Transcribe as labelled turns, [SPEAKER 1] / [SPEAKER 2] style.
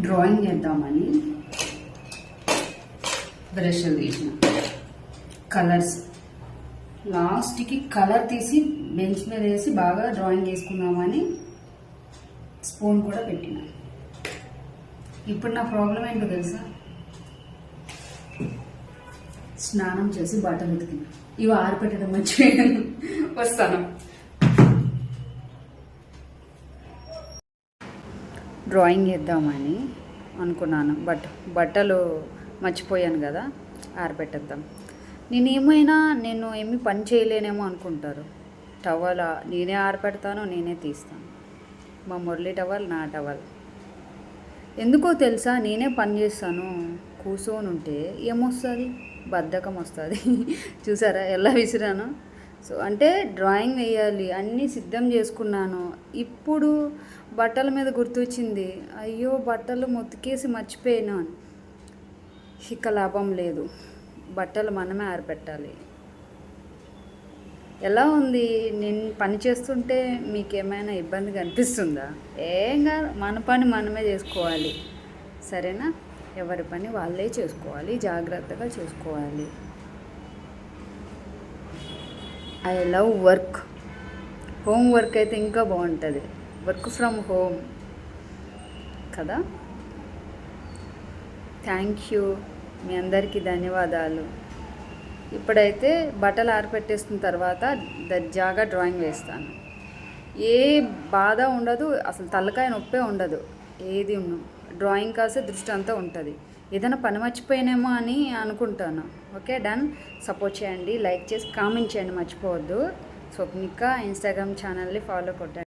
[SPEAKER 1] Drawing చేద్దామని బ్రష్లు తీసిన కలర్స్. లాస్ట్కి కలర్ తీసి బెంచ్ మీద వేసి బాగా డ్రాయింగ్ వేసుకుందామని స్పూన్ కూడా పెట్టిన. ఇప్పుడు నా ప్రాబ్లం ఏంటో తెలుసా? స్నానం చేసి బట్టలు ఉతికిన. ఇవి ఆరిపెట్టడం మర్చిపోయాను వస్తాను. డ్రాయింగ్ వేద్దామని అనుకున్నాను. బట్ బట్టలు మర్చిపోయాను కదా ఆరబెట్టేద్దాం. నేను ఏమైనా నేను ఏమి పని చేయలేనేమో అనుకుంటారు. టవల్ నేనే ఆరపెడతాను నేనే తీస్తాను. మా మురళి టవల్ నా టవల్. ఎందుకో తెలుసా నేనే పని చేస్తాను. కూర్చొని ఉంటే ఏమొస్తుంది? బద్ధకం వస్తుంది. చూసారా ఎలా విసిరాను? సో అంటే డ్రాయింగ్ వేయాలి అన్నీ సిద్ధం చేసుకున్నాను. ఇప్పుడు బట్టల మీద గుర్తొచ్చింది. అయ్యో బట్టలు మొత్తికేసి మర్చిపోయాను. ఇక లాభం లేదు. బట్టలు మనమే ఆరబెట్టాలి. ఎలా ఉంది? నేను పని చేస్తుంటే మీకు ఏమైనా ఇబ్బంది కనిపిస్తుందా ఏం కాదు. మన పని మనమే చేసుకోవాలి. సరేనా? ఎవరి పని వాళ్ళే చేసుకోవాలి. జాగ్రత్తగా చేసుకోవాలి. I love work. Home work అయితే ఇంకా బాగుంటుంది. Work from home. కదా? థ్యాంక్ యూ మీ అందరికీ ధన్యవాదాలు. ఇప్పుడైతే బట్టలు ఆరపెట్టేసిన తర్వాత దర్జాగా డ్రాయింగ్ వేస్తాను. ఏ బాధ ఉండదు అసలు తలకాయ నొప్పే ఉండదు. ఏది ఉండు డ్రాయింగ్ కాసే దృష్టి అంతా ఉంటుంది. ఏదైనా పని మర్చిపోయానేమో అని అనుకుంటాను. Okay done? సపోర్ట్ చేయండి లైక్ చేసి కామెంట్ చేయండి మర్చిపోవద్దు. స్వప్నిక ఇన్స్టాగ్రామ్ ఛానల్ని ఫాలో కొట్టండి.